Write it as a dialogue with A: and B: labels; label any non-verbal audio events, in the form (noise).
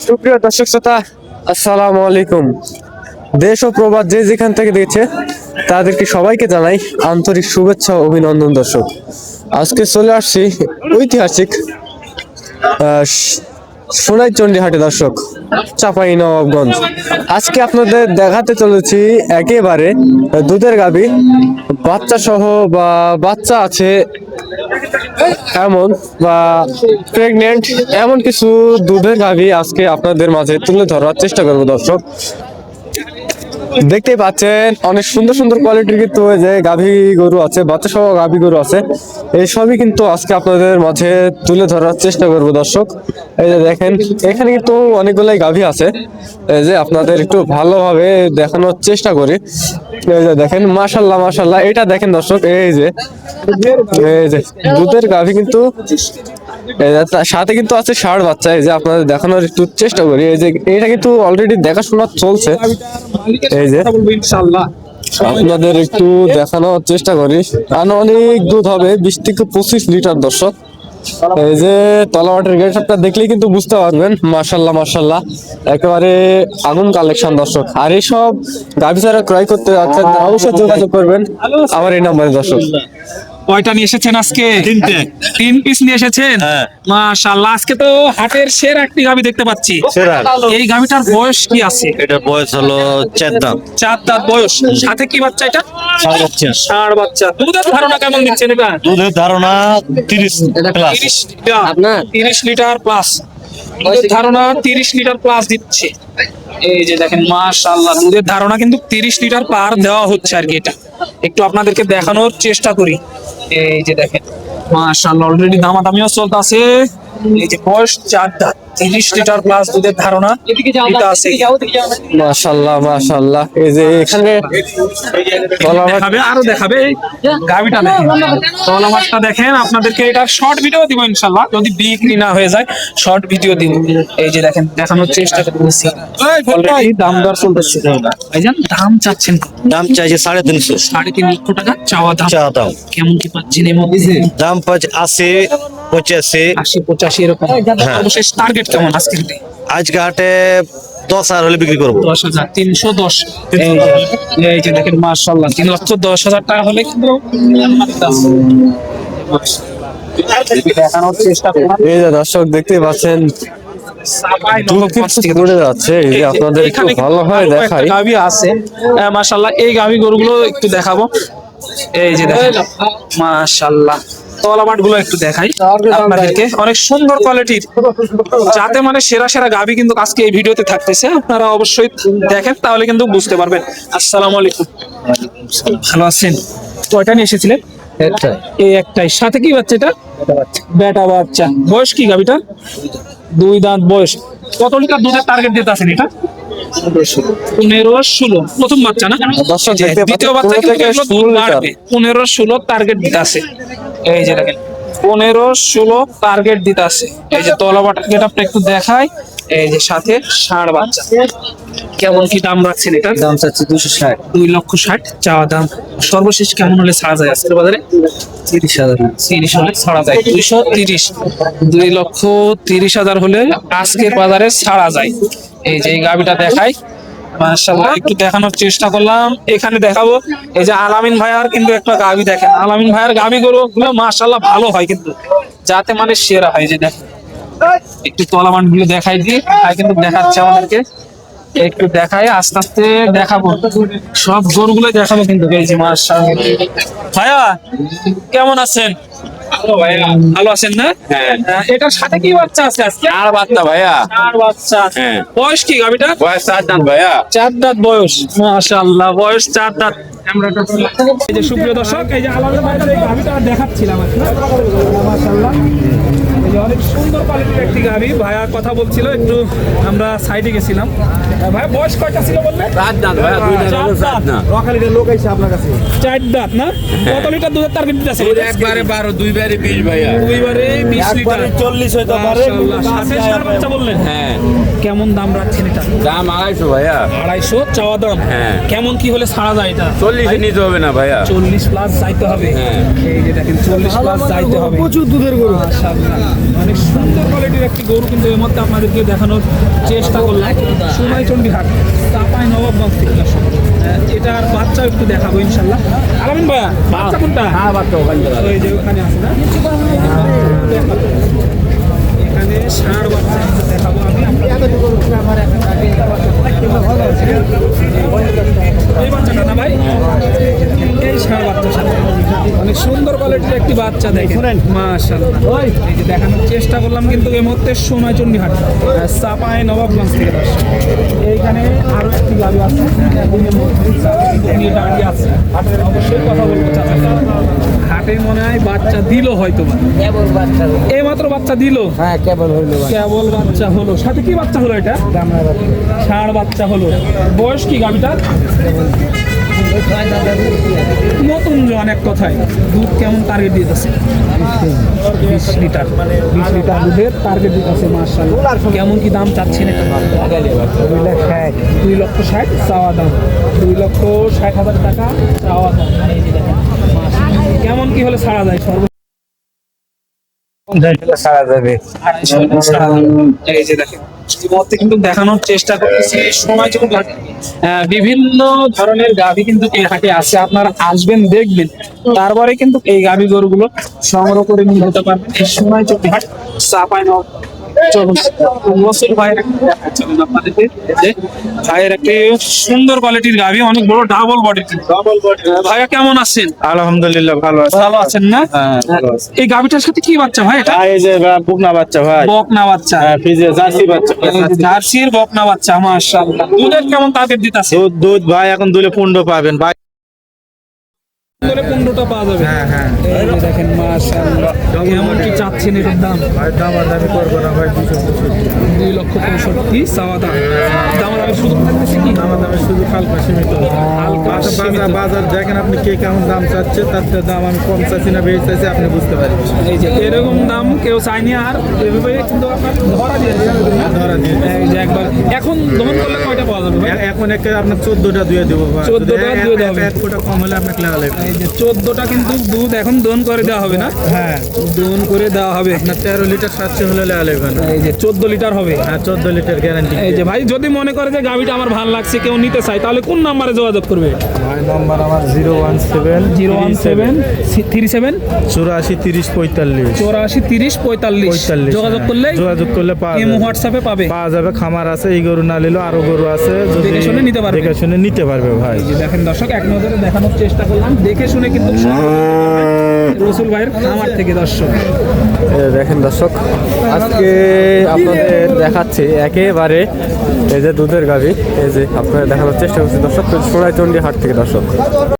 A: সুপ্রিয় দর্শক শ্রোতা আসসালামু আলাইকুম। দেশ ও প্রবাদ যে যেখান থেকে দেখছে তাদেরকে সবাইকে জানাই আন্তরিক শুভেচ্ছা অভিনন্দন দর্শক। আজকে চলে আসছি ঐতিহাসিক আহ, স- সোনাইচন্ডী হাটে দর্শক চাপাই নবাবগঞ্জ আজকে আপনাদের দেখাতে চলেছি একেবারে দুধের গাবি বাচ্চা সহ বা বাচ্চা আছে এমন বা প্রেগনেন্ট এমন কিছু দুধের গাভী আজকে আপনাদের মাঝে তুলে ধরার চেষ্টা করব দর্শক। দেখতেই পাচ্ছেন, অনেক সুন্দর সুন্দর কোয়ালিটির কিন্তু যে গাভী গরু আছে বাচ্চা সহ গাভী গরু আছে। এই সবই কিন্তু আজকে আপনাদের মাঝে তুলে ধরার চেষ্টা করব দর্শক। এই যে দেখেন, এখানে কিন্তু অনেকগুলাই গাভী আছে। এই যে আপনাদের একটু ভালোভাবে দেখানোর চেষ্টা করি। এই যে দেখেন, মাশাল্লাহ মাশাল্লাহ। এটা দেখেন দর্শক, এই যে এই যে দুধের গাভী কিন্তু সাথে কিন্তু আছে ষাঁড় বাচ্চা, এই যে আপনাদের দেখানোর একটু চেষ্টা করি, এই যে এটা কিন্তু অলরেডি দেখাশোনা চলছে, এই যে আপনাদের একটু দেখানোর চেষ্টা করি, আনুমানিক দুধ হবে বিশ থেকে পঁচিশ লিটার দর্শক, এই যে তলাবাটের গেটআপটা দেখলেই কিন্তু বুঝতে পারবেন মার্শাল্লাহ মার্শাল্লাহ একেবারে আগুন কালেকশন দর্শক, আর এইসব গাভী ক্রয় করতে অবশ্যই যোগাযোগ করবেন, আমার এই নাম্বারে দর্শক।
B: কয়টা নিয়ে এসেছেন আজকে?
C: তিনটে।
B: তিন পিস নিয়ে এসেছেন?
C: হ্যাঁ।
B: মাশাআল্লাহ আজকে তো হাটের সেরা একটি গামি দেখতে পাচ্ছি। এই গামিটার বয়স কি আছে?
C: এটার বয়স হলো চার দাঁত।
B: চার দাঁত বয়স। সাথে কি বাচ্চা এটা?
C: ষাঁড় বাচ্চা।
B: ষাঁড় বাচ্চা। দুধের ধারণা কেমন দিচ্ছেন এটা
C: দুধের ধারণা তিরিশ প্লাস
B: তিরিশ লিটার। তিরিশ লিটার প্লাস ধারণা তিরিশ লিটার প্লাস দিচ্ছে। এই যে দেখেন মাশাল্লাহ দুধের ধারণা কিন্তু তিরিশ লিটার পার দেওয়া হচ্ছে আর কি এটা। একটু আপনাদেরকে দেখানোর চেষ্টা করি। এই যে দেখেন মাশাল্লাহ অলরেডি দামা দামিও চলতে আছে এই যে বয়স চার দাঁত। তিরিশ লিটার প্লাস দুধের ধারণা এটা আছে।
A: মাশাল্লাহ মাশাল্লাহ। এই যে এখানে
B: দেখাবে আরও দেখাবে। গাবিটা দেখেন। তলা মাছটা দেখেন আপনাদেরকে এটা শর্ট ভিডিও দিব ইনশাল্লাহ। যদি বিক্রি না হয়ে যায় শর্ট ভিডিও দিব। এই যে দেখেন দেখানোর চেষ্টা করতেছি। অলরেডি দাম দর চলতেছে। ভাইজান দাম চাচ্ছেন
C: দাম চাইছে সাড়ে তিনশো।
B: সাড়ে তিন লক্ষ টাকা চাওয়া দাম।
C: চা দাম।
B: কেমন কি পাচ্ছেন এর মধ্যে
C: দাম পাচ্ছে আশি পঁচাশি।
B: আশি পঁচাশি এরকম। অবশেষ টার্গেট কেমন? আজকের
C: আজকে হাটে দশ হাজার হলে বিক্রি করব।
B: দশ হাজার তিনশো দশ। এই যে- দেখেন মার্শাল্লাহ তিন লক্ষ দশ হাজার টাকা হলে কিন্তু দেখানোর চেষ্টা
A: এই যে দর্শক দেখতেই পাচ্ছেন আপনাদের একটু দেখাই।
B: আছে। গাভী গরুগুলো একটু দেখাবো। এই যে দেখেন মাশাআল্লাহ। তলাবাটগুলো একটু দেখাই আপনাদেরকে। অনেক সুন্দর কোয়ালিটির (laughs) যাতে মানে সেরা সেরা গাভী কিন্তু আজকে এই ভিডিওতে থাকতেছে। আপনারা অবশ্যই দেখেন তাহলে কিন্তু বুঝতে পারবেন। আসসালামু আলাইকুম। ভালো আছেন? কয়টা নিয়ে এসেছিলেন? এই একটাই। সাথে কি বাচ্চা এটা? বেটা বাচ্চা। বয়স কি গাভীটা? দুই দাঁত বয়স। কত লিটার দুধের টার্গেট দিতে আছেন এটা? পনেরো ষোলো। প্রথম বাচ্চা না? দ্বিতীয় বাচ্চা
A: পনেরো
B: কিন্তু
A: ষোলো
B: পনেরো ষোলো টার্গেট দিতে আছে এই যে দেখেন পনেরো ষোলো টার্গেট দিতে আছে। এই যে তলাবাটা গেট আপনি একটু দেখায় এই যে সাথে ষাঁড় বাচ্চা। কেমন কি দাম রাখছেন এটা?
A: দাম চাচ্ছে দুশো ষাট।
B: দুই লক্ষ ষাট চাওয়া দাম। সর্বশেষ কেমন হলে ছাড়া যায় আজকের বাজারে?
A: তিরিশ হাজার।
B: তিরিশ হলে ছাড়া যায়। দুইশো তিরিশ। দুই লক্ষ তিরিশ হাজার হলে আজকের বাজারে ছাড়া যায়। এই যে এই গাবিটা দেখাই। মাশাআল্লাহ, একটু দেখানোর চেষ্টা করলাম। এখানে দেখাবো, এই যে আলামিন ভাইয়ার কিন্তু একটা গাবি দেখেন। আলামিন ভাইয়ার গাবি গুলো মাশাআল্লাহ ভালো হয় কিন্তু, যাতে মানে সেরা হয় যে দেখেন। একটু তলামানগুলো দেখাই দিই আর কিন্তু দেখাচ্ছে আমাদেরকে। একটু দেখাই আস্তে আস্তে দেখাবো। সব গরুগুলো দেখাবো কিন্তু এই যে ভাইয়া কেমন আছেন? ভালো ভাইয়া। ভালো আছেন না? হ্যাঁ। এটার সাথে কি বাচ্চা আছে আজকে?
D: আর বাচ্চা ভাইয়া।
B: চার বাচ্চা।
D: হ্যাঁ।
B: বয়স কি গাবিটা?
D: বয়স চার দাঁত ভাইয়া।
B: চার দাঁত বয়স মাশাআল্লাহ বয়স চার দাঁত। এই যে সুপ্রিয় দর্শক এই যে আলাদা এই দেখাচ্ছিলাম মাশাআল্লাহ। অনেক সুন্দর কোয়ালিটির একটি গাভি ভাইয়া কথা বলছিল একটু আমরা সাইডে গেছিলাম। ভাই বয়স কয়টা ছিল বললেন
D: চার দাঁত দুই চার
B: না। কত লিটার দুধের টার্গেট দিতেছে?
D: একবারে বারো দুইবারে বিশ ভাইয়া।
B: দুইবারে বিশ লিটার।
C: চল্লিশ হইতে
B: মাশাআল্লাহ। সাথে বাচ্চা বললেন?
D: হ্যাঁ।
B: কেমন দাম রাখছেন এটা?
D: দাম আড়াইশো ভাইয়া।
B: আড়াইশো চাওয়া দাম
D: হ্যাঁ।
B: কেমন কি হলে ছাড়া যায় এটা?
D: চল্লিশে নিতে হবে না ভাইয়া।
B: চল্লিশ প্লাস যাইতে হবে।
D: হ্যাঁ।
B: এই যে দেখেন চল্লিশ প্লাস যাইতে হবে। প্রচুর দুধের গরু। মানে সুন্দর কোয়ালিটির একটি গরু কিন্তু এর মধ্যে আপনাদেরকে দেখানোর চেষ্টা করলাম। সোনাইচন্ডী হাট চাপাই নবাবগঞ্জ থেকে। এটার বাচ্চা একটু দেখাবো ইনশাল্লাহ আলামিন ভাইয়া বাচ্চা কোনটা? হ্যাঁ বাচ্চা ওই যে ওখানে আছে না। এখানে ষাঁড় বাচ্চা দেখাবো আমি। এই বাচ্চাটা না ভাই? এই ষাঁড় বাচ্চার সাথে। অনেক সুন্দর কোয়ালিটির একটি বাচ্চা দেখেন। মাশাআল্লাহ। এই যে দেখানোর চেষ্টা করলাম কিন্তু এই মুহূর্তে সোনাইচন্ডী হাট চাপায় নবাবগঞ্জ থেকে এইখানে আরও একটি গাড়ি আছে। দাঁড়িয়ে আছে। অবশ্যই কথা বলব চাচার মনে হয় বাচ্চা দিল হয়তো বা। এই মাত্র বাচ্চা দিল?
E: হ্যাঁ কেবল
B: বাচ্চা। হলো। সাথে কি বাচ্চা হলো এটা? ষাঁড় বাচ্চা হলো। বয়স কি নতুন জন এক কথায়। দুধ কেমন টার্গেট দিতেছে? বিশ লিটার। বিশ লিটার দুধের টার্গেট দিতেছে মার্শাল কেমন কি দাম চাচ্ছেন এটা? দুই লক্ষ ষাট চাওয়া দাম। দুই লক্ষ ষাট হাজার টাকা চাওয়া দাম। কেমন কি হলে ছাড়া যায় সর্ব
E: সারা যাবে
B: কিন্তু দেখানোর চেষ্টা করতেছি। সময় যখন আহ, বিভিন্ন ধরনের গাভী কিন্তু এই হাটে আছে। আপনারা আসবেন দেখবেন। তারপরে কিন্তু এই গাভী গরুগুলো সংগ্রহ করে নিয়ে যেতে পারবেন। এই সময় চোখে হাট চাপাই নব চলুন মসুর ভাইয়ের একটা আপনাদেরকে যে ভাইয়ের একটি সুন্দর কোয়ালিটির গাভী অনেক বড় ডাবল বডি ডাবল বডি ভাইয়া কেমন আছেন?
C: আলহামদুলিল্লাহ ভালো আছে।
B: ভালো আছেন না?
C: হ্যাঁ, ভালো আছি।
B: এই গাভীটার সাথে কি বাচ্চা ভাই এটা?
C: এই যে বুকনা বাচ্চা ভাই।
B: বকনা বাচ্চা।
C: হ্যাঁ, জার্সি বাচ্চা।
B: জার্সির বকনা বাচ্চা মাশাআল্লাহ। দুধের কেমন তাদের দিতাছে
C: দুধ দুধ ভাই এখন দুলে পনেরো পাবেন। ভাই
B: পনেরোটা পাওয়া যাবে। হ্যাঁ হ্যাঁ। দেখেন মাশাআল্লাহ। কেমন কি চাচ্ছেন এটার দাম?
C: দামাদামি করব না ভাই দুশো
B: দুই লক্ষ পঁয়ষট্টি চাওয়া দাম দাম আমি শুধু থাকতেছে কি?
F: দামে শুধু হালকা সীমিত।
B: হালকা
F: আচ্ছা, বাজার দেখেন আপনি কে কেমন দাম চাচ্ছে তার দাম আমি কম চাচ্ছি না বেশি চাচ্ছি আপনি বুঝতে পারবেন
B: এই যে এরকম দাম কেউ চায়নি আর এভাবে কিন্তু আপনার ধরা দিয়ে
F: ধরা দিয়ে
B: একবার এখন দহন করলে কয়টা পাওয়া যাবে ভাই?
F: এখন একে আপনার চোদ্দটা দিয়ে দেবো ভাই।
B: 14 টা
F: এক-
B: দিয়ে হবে।
F: এক কম হলে আপনাকে লাগা লাগবে
B: এই যে চোদ্দটা কিন্তু দুধ এখন দহন করে দেওয়া হবে না?
F: হ্যাঁ।
B: করে দেওয়া হবে।
F: আপনার তেরো লিটার সাতশো হলে লাগা লাগবে
B: এই যে চোদ্দ লিটার হবে।
F: হ্যাঁ চোদ্দ লিটার গ্যারান্টি
B: এই যে ভাই যদি মনে করে যে গাভিটা আমার ভালো লাগছে কেউ নিতে চায় তাহলে কোন নাম্বারে যোগাযোগ করবে?
F: ভাই নাম্বার আমার zero one seven
B: zero one seven three seven
F: চুরাশি তিরিশ পঁয়তাল্লিশ।
B: চৌরাশি তিরিশ পঁয়তাল্লিশ।
F: পঁয়তাল্লিশ
B: যোগাযোগ
F: হ্যাঁ।
B: করলে
F: যোগাযোগ করলে পাওয়া
B: এমো
F: যাবে।
B: হোয়াটসঅ্যাপে পাবে।
F: পাওয়া যাবে খামার আছে এই গরু না নিলেও আরও গরু আছে
B: দেখে শুনে নিতে পারবে।
F: দেখে শুনে নিতে পারবে ভাই।
B: দেখেন দর্শক এক নজরে দেখানোর চেষ্টা করলাম দেখে শুনে কিন্তু রসুল ভাইয়ের খামার থেকে দর্শক।
A: দেখেন দর্শক আজকে আপনাদের দেখাচ্ছি একেবারে এই যে দুধের গাভী। এই যে আপনাদের দেখানোর চেষ্টা করছি দর্শক সোনাইচন্ডী হাট থেকে দর্শক।